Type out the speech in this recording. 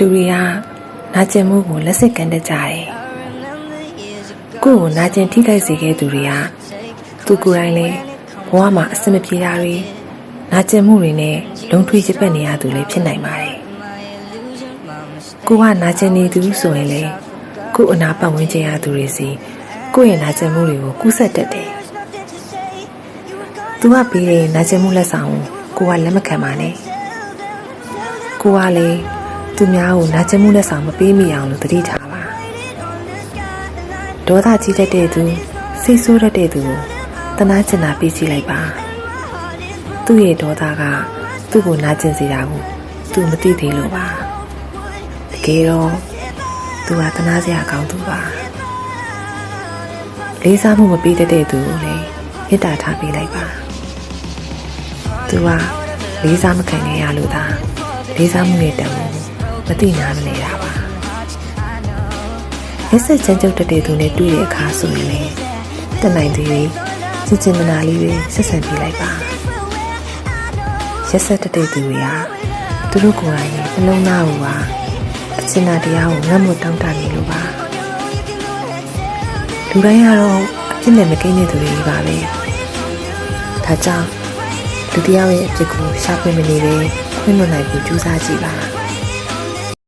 လူတွေကနာကျင်မှုကိုလက်စစ်ကန်တတ်ကြတယ်ကိုယ့်ကိုနာကျင်ထိခိုက်စေခဲ့သူတွေကသူကိုယ်တိုင်လည်းဘဝမှာအဆင်မပြေတာတွေနာကျင်မှုတွေနဲ့လုံထွေးချပတ်နေရသူလည်းဖြစ်နိုင်ပါတယ်ကိုကနာကျင်နေသူဆိုရင်လေကိုယ့်အနာပတ်ဝန်းကျင်ရသူတွေစီကိုယ့်ရဲ့နာကျင်မှုတွေကိုကူးဆက်တတ်တယ်သူကပေးတဲ့နာကျင်မှုလက်ဆောင်ကိုကိုကလက်မခံပါနဲ့ကိုကလည်း သူများကိုနာကျင်မှုလက်ဆောင်မပေးမိအောင်လို့တတိထားပါဒေါသကြီးတတ်တဲ့သူစိတ်ဆိုးတတ်တဲ့သူကိုတနာကျင်တာပေးကြည့်လိုက်ပါသူ့ရဲ့ဒေါသကသူ့ကိုနာကျင်စေတာကိုသူမသိသေးလို့ပါတကယ်တော့သူကတနာစရာကောင်းသူပါလေးစားမှုမပေးတတ်တဲ့သူကိုလည်းမေတ္တာထားပေးလိုက်ပါသူကလေးစားမခံခဲ့ရလို့သာလေးစားမှုနဲ့တန်ဖိုး မသိနာမလဲတာပါရက်ဆက်ချမ်းကျုပ်တတ်တဲ့သူနဲ့တွေ့တဲ့အခါဆိုရင်လည်းတနိုင်သေးတွေချစ်ချင်မနာလေးတွေဆက်ဆံပြလိုက်ပါရက်ဆက်တတ်တဲ့သူတွေကသူတို့ကိုယ်တိုင်နှလုံးသားကိုပါအစင်နာတရားကိုငတ်မွတ်တောင်းတနေလို့ပါလူတိုင်းကတော့အဖြစ်နဲ့မကိန်းတဲ့သူတွေပါပဲဒါကြောင့်လူတစ်ယောက်ရဲ့အဖြစ်ကိုရှာဖွေမနေပဲခွင့်လွှတ်နိုင်ဖို့ကြိုးစားကြည့်ပါ